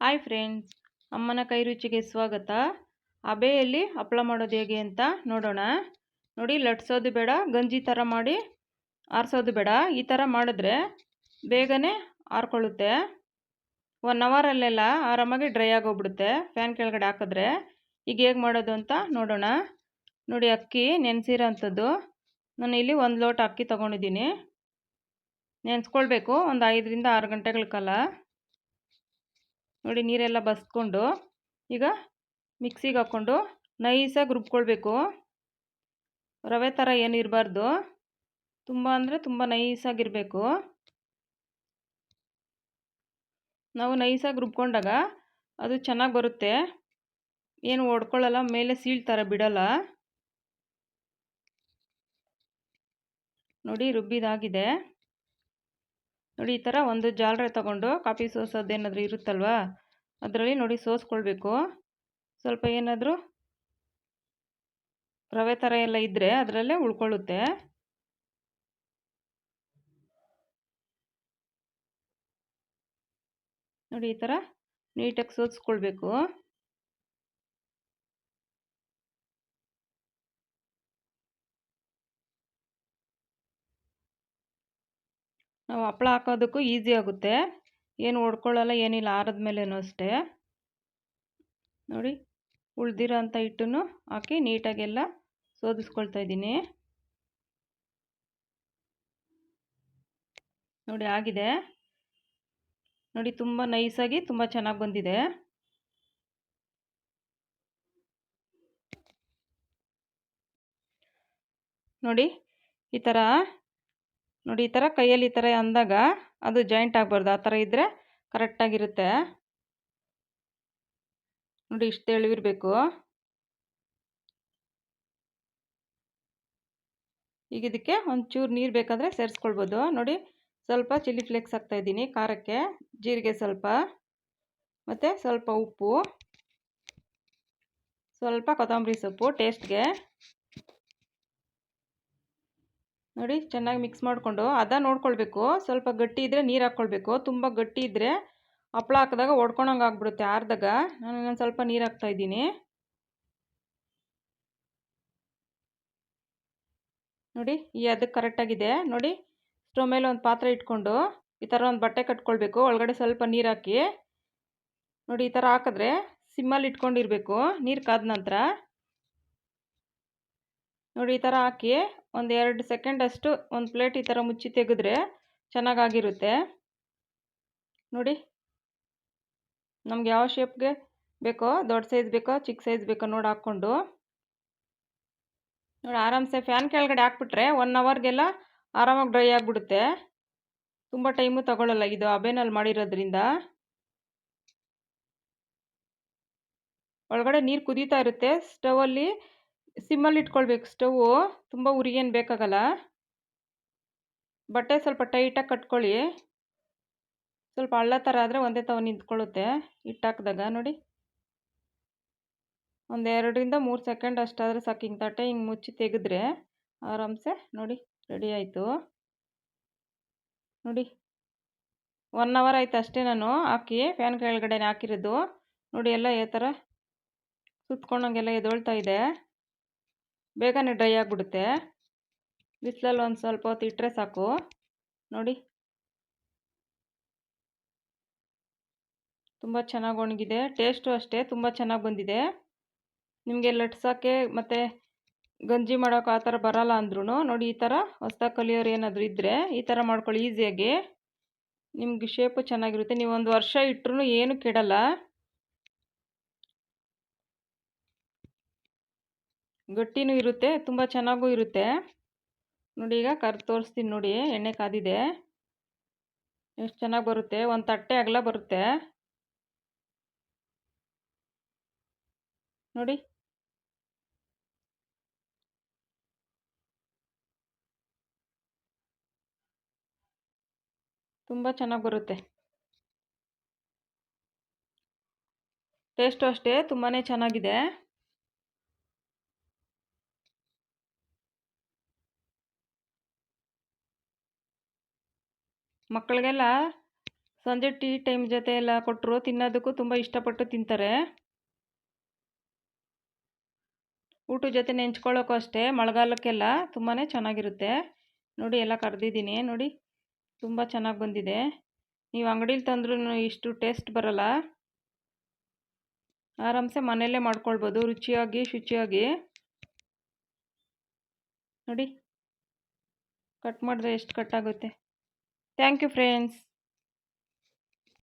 Hi friends ಅಮ್ಮನ ಕೈ ರುಚಿಗೆ ಸ್ವಾಗತ. ಅಬೆಯಲ್ಲಿ ಹಪ್ಪಳ ಮಾಡೋದು ಹೇಗೆ ಅಂತ ನೋಡೋಣ. ನೋಡಿ, ಲಟ್ಸೋದು ಬೇಡ, ಗಂಜಿ ಥರ ಮಾಡಿ ಆರಿಸೋದು ಬೇಡ. ಈ ಥರ ಮಾಡಿದ್ರೆ ಬೇಗನೆ ಆರ್ಕೊಳ್ಳುತ್ತೆ. ಒನ್ ಅವರಲ್ಲೆಲ್ಲ ಆರಾಮಾಗಿ ಡ್ರೈ ಆಗೋಗ್ಬಿಡುತ್ತೆ. ಫ್ಯಾನ್ ಕೆಳಗಡೆ ಹಾಕಿದ್ರೆ ಈಗ ಹೇಗೆ ಮಾಡೋದು ಅಂತ ನೋಡೋಣ. ನೋಡಿ, ಅಕ್ಕಿ ನೆನೆಸಿರೋ ಅಂಥದ್ದು ನಾನು ಇಲ್ಲಿ ಒಂದು ಲೋಟ ಅಕ್ಕಿ ತೊಗೊಂಡಿದ್ದೀನಿ. ನೆನೆಸ್ಕೊಳ್ಬೇಕು, ಒಂದು ಐದರಿಂದ ಆರು ಗಂಟೆಗಳ ಕಾಲ. ನೋಡಿ ನೀರೆಲ್ಲ ಬಸ್ಕೊಂಡು ಈಗ ಮಿಕ್ಸಿಗೆ ಹಾಕ್ಕೊಂಡು ನೈಸಾಗಿ ರುಬ್ಕೊಳ್ಬೇಕು. ರವೆ ಥರ ಏನು ಇರಬಾರ್ದು. ತುಂಬ ಅಂದರೆ ತುಂಬ ನೈಸಾಗಿರಬೇಕು ನಾವು ನೈಸಾಗಿ ರುಬ್ಕೊಂಡಾಗ ಅದು ಚೆನ್ನಾಗಿ ಬರುತ್ತೆ. ಏನು ಒಡ್ಕೊಳ್ಳಲ್ಲ ಮೇಲೆ ಸೀಳ್ತಾರೆ ಬಿಡಲ್ಲ. ನೋಡಿ ರುಬ್ಬಿದಾಗಿದೆ. ನೋಡಿ, ಈ ಥರ ಒಂದು ಜಾಲರೆ ತಗೊಂಡು ಕಾಫಿ ಸೋಸೋದೇನಾದರೂ ಇರುತ್ತಲ್ವಾ? ಅದರಲ್ಲಿ ನೋಡಿ ಸೋಸ್ಕೊಳ್ಬೇಕು. ಸ್ವಲ್ಪ ಏನಾದರೂ ರವೆ ಥರ ಎಲ್ಲ ಇದ್ದರೆ ಅದರಲ್ಲೇ ಉಳ್ಕೊಳ್ಳುತ್ತೆ. ನೋಡಿ, ಈ ಥರ ನೀಟಾಗಿ ಸೋಸ್ಕೊಳ್ಬೇಕು. ನಾವು ಹಪ್ಪಳ ಹಾಕೋದಕ್ಕೂ ಈಸಿ ಆಗುತ್ತೆ. ಏನು ಒಡ್ಕೊಳ್ಳಲ್ಲ ಏನಿಲ್ಲ ಆರದ ಮೇಲೇನೂ ಅಷ್ಟೇ. ನೋಡಿ, ಉಳ್ದಿರೋ ಅಂಥ ಹಿಟ್ಟನ್ನು ಹಾಕಿ ನೀಟಾಗೆಲ್ಲ ಸೋದಿಸ್ಕೊಳ್ತಾ ಇದ್ದೀನಿ. ನೋಡಿ, ಆಗಿದೆ. ನೋಡಿ, ತುಂಬ ನೈಸಾಗಿ ತುಂಬ ಚೆನ್ನಾಗಿ ಬಂದಿದೆ. ನೋಡಿ, ಈ ಥರ ನೋಡಿ, ಈ ಥರ ಕೈಯಲ್ಲಿ ಈ ಥರ ಅಂದಾಗ ಅದು ಜಾಯಿಂಟ್ ಆಗಬಾರ್ದು. ಆ ಥರ ಇದ್ದರೆ ಕರೆಕ್ಟಾಗಿರುತ್ತೆ ನೋಡಿ, ಇಷ್ಟು ತೆಳುವಿರಬೇಕು ಈಗ ಇದಕ್ಕೆ ಒಂಚೂರು ನೀರು ಬೇಕಾದರೆ ಸೇರಿಸ್ಕೊಳ್ಬೋದು. ನೋಡಿ, ಸ್ವಲ್ಪ ಚಿಲ್ಲಿ ಫ್ಲೇಕ್ಸ್ ಹಾಕ್ತಾಯಿದ್ದೀನಿ ಖಾರಕ್ಕೆ. ಜೀರಿಗೆ ಸ್ವಲ್ಪ. ಮತ್ತು ಸ್ವಲ್ಪ ಉಪ್ಪು. ಸ್ವಲ್ಪ ಕೊತ್ತಂಬರಿ ಸೊಪ್ಪು ಟೇಸ್ಟ್ಗೆ ನೋಡಿ, ಚೆನ್ನಾಗಿ ಮಿಕ್ಸ್ ಮಾಡಿಕೊಂಡು ಅದ ನೋಡ್ಕೊಳ್ಬೇಕು. ಸ್ವಲ್ಪ ಗಟ್ಟಿ ಇದ್ದರೆ ನೀರು ಹಾಕ್ಕೊಳ್ಬೇಕು ತುಂಬ ಗಟ್ಟಿ ಇದ್ದರೆ ಹಪ್ಪಳ ಹಾಕಿದಾಗ ಒಡ್ಕೊಳಂಗೆ ಆಗ್ಬಿಡುತ್ತೆ ಆರ್ದಾಗ ನಾನು ಇನ್ನೊಂದು ಸ್ವಲ್ಪ ನೀರು ಹಾಕ್ತಾಯಿದ್ದೀನಿ ನೋಡಿ, ಈ ಅದಕ್ಕೆ ಕರೆಕ್ಟಾಗಿದೆ ನೋಡಿ ಸ್ಟವ್ ಮೇಲೆ ಒಂದು ಪಾತ್ರೆ ಇಟ್ಕೊಂಡು ಈ ಥರ ಒಂದು ಬಟ್ಟೆ ಕಟ್ಕೊಳ್ಬೇಕು. ಒಳಗಡೆ ಸ್ವಲ್ಪ ನೀರು ಹಾಕಿ. ನೋಡಿ, ಈ ಥರ ಹಾಕಿದ್ರೆ ಸಿಮ್ಮಲ್ಲಿ ಇಟ್ಕೊಂಡಿರಬೇಕು. ನೀರು ಕಾದ ನಂತರ. ನೋಡಿ, ಈ ಥರ ಹಾಕಿ ಒಂದು ಎರಡು ಸೆಕೆಂಡ್ ಅಷ್ಟು ಒಂದು ಪ್ಲೇಟ್ ಈ ಥರ ಮುಚ್ಚಿ ತೆಗೆದ್ರೆ ಚೆನ್ನಾಗಾಗಿರುತ್ತೆ. ನೋಡಿ. ನಮ್ಗೆ ಯಾವ ಶೇಪ್ಗೆ ಬೇಕೋ, ದೊಡ್ಡ ಸೈಜ್ ಬೇಕೋ, ಚಿಕ್ಕ ಸೈಜ್ ಬೇಕೋ ನೋಡಿ ಹಾಕ್ಕೊಂಡು. ನೋಡಿ, ಆರಾಮ್ಸೆ ಫ್ಯಾನ್ ಕೆಳಗಡೆ ಹಾಕ್ಬಿಟ್ರೆ ಒನ್ ಅವರ್ಗೆಲ್ಲ ಆರಾಮಾಗಿ ಡ್ರೈ ಆಗಿಬಿಡುತ್ತೆ. ತುಂಬ ಟೈಮು ತಗೊಳ್ಳಲ್ಲ ಇದು ಅಬೇನಲ್ಲಿ ಮಾಡಿರೋದ್ರಿಂದ. ಒಳಗಡೆ ನೀರು ಕುದೀತಾ ಇರುತ್ತೆ. ಸ್ಟವಲ್ಲಿ ಸಿಮ್ಮಲ್ಲಿ ಇಟ್ಕೊಳ್ಬೇಕು. ಸ್ಟವ್ವು ತುಂಬ ಉರಿಗೇನು ಬೇಕಾಗಲ್ಲ. ಬಟ್ಟೆ ಸ್ವಲ್ಪ ಟೈಟಾಗಿ ಕಟ್ಕೊಳ್ಳಿ. ಸ್ವಲ್ಪ ಹಳ್ಳ ಥರ ಆದರೆ ಒಂದೇ ತವ ನಿಂತ್ಕೊಳ್ಳುತ್ತೆ. ಹಿಟ್ಟಾಕಿದಾಗ ನೋಡಿ. ಒಂದು ಎರಡರಿಂದ ಮೂರು ಸೆಕೆಂಡ್ ಅಷ್ಟಾದರೆ ಸಾಕು. ಹಿಂಗೆ ತಟ್ಟೆ ಹಿಂಗೆ ಮುಚ್ಚಿ ತೆಗೆದ್ರೆ ಆರಾಮ್ಸೆ ನೋಡಿ ರೆಡಿ ಆಯಿತು. ನೋಡಿ. ಒನ್ ಅವರ್ ಆಯ್ತು ಅಷ್ಟೇ ನಾನು ಹಾಕಿ ಫ್ಯಾನ್ ಕೆಳಗಡೆ ಹಾಕಿರೋದು. ನೋಡಿ ಎಲ್ಲ ಈ ಥರ ಸುತ್ಕೊಂಡಂಗೆಲ್ಲ ಎದೊಳ್ತಾ ಇದೆ. ಬೇಗನೆ ಡ್ರೈ ಆಗಿಬಿಡುತ್ತೆ. ಬಿಸಿಲಲ್ಲಿ ಒಂದು ಸ್ವಲ್ಪ ಹೊತ್ತು ಇಟ್ಟರೆ ಸಾಕು. ನೋಡಿ. ತುಂಬ ಚೆನ್ನಾಗಿ ಒಣಗಿದೆ. ಟೇಸ್ಟು ಅಷ್ಟೇ, ತುಂಬ ಚೆನ್ನಾಗಿ ಬಂದಿದೆ. ನಿಮಗೆ ಲಟ್ಸೋಕ್ಕೆ ಮತ್ತು ಗಂಜಿ ಮಾಡೋಕೆ ಆ ಥರ ಬರಲ್ಲ ಅಂದ್ರೂ ನೋಡಿ ಈ ಥರ ಹೊಸ್ದಾಗಿ ಕಲಿಯೋರು ಏನಾದರೂ ಇದ್ದರೆ ಈ ಥರ ಮಾಡ್ಕೊಳ್ಳಿ ಈಸಿಯಾಗಿ. ನಿಮ್ಗೆ ಶೇಪು ಚೆನ್ನಾಗಿರುತ್ತೆ. ನೀವು ಒಂದು ವರ್ಷ ಇಟ್ರೂ ಏನು ಕೆಡಲ್ಲ. ಗಟ್ಟಿನೂ ಇರುತ್ತೆ, ತುಂಬ ಚೆನ್ನಾಗೂ ಇರುತ್ತೆ. ನೋಡಿ ಈಗ ಕರ್ ತೋರಿಸ್ತೀನಿ ನೋಡಿ, ಎಣ್ಣೆ ಕಾದಿದೆ. ಎಷ್ಟು ಚೆನ್ನಾಗಿ ಬರುತ್ತೆ? ಒಂದು ತಟ್ಟೆ ಅಗಲ ಬರುತ್ತೆ. ನೋಡಿ. ತುಂಬ ಚೆನ್ನಾಗಿ ಬರುತ್ತೆ. ಟೇಸ್ಟು ಅಷ್ಟೇ ತುಂಬಾ ಚೆನ್ನಾಗಿದೆ. ಮಕ್ಕಳಿಗೆಲ್ಲ ಸಂಜೆ ಟೀ ಟೈಮ್ ಜೊತೆ ಎಲ್ಲ ಕೊಟ್ಟರು ತಿನ್ನೋದಕ್ಕೂ ತುಂಬ ಇಷ್ಟಪಟ್ಟು ತಿಂತಾರೆ. ಊಟ ಜೊತೆ ನೆಂಚ್ಕೊಳ್ಳೋಕ್ಕೂ ಅಷ್ಟೇ, ಮಳೆಗಾಲಕ್ಕೆಲ್ಲ ತುಂಬಾ ಚೆನ್ನಾಗಿರುತ್ತೆ. ನೋಡಿ ಎಲ್ಲ ಕರೆದಿದ್ದೀನಿ, ನೋಡಿ ತುಂಬ ಚೆನ್ನಾಗಿ ಬಂದಿದೆ. ನೀವು ಅಂಗಡೀಲಿ ತಂದ್ರೂ ಇಷ್ಟು ಟೇಸ್ಟ್ ಬರಲ್ಲ. ಆರಾಮ್ಸೆ ಮನೆಯಲ್ಲೇ ಮಾಡ್ಕೊಳ್ಬೋದು, ರುಚಿಯಾಗಿ, ಶುಚಿಯಾಗಿ. ನೋಡಿ, ಕಟ್ ಮಾಡಿದ್ರೆ ಎಷ್ಟು ಕಟ್ ಆಗುತ್ತೆ ಥ್ಯಾಂಕ್ ಯು ಫ್ರೆಂಡ್ಸ್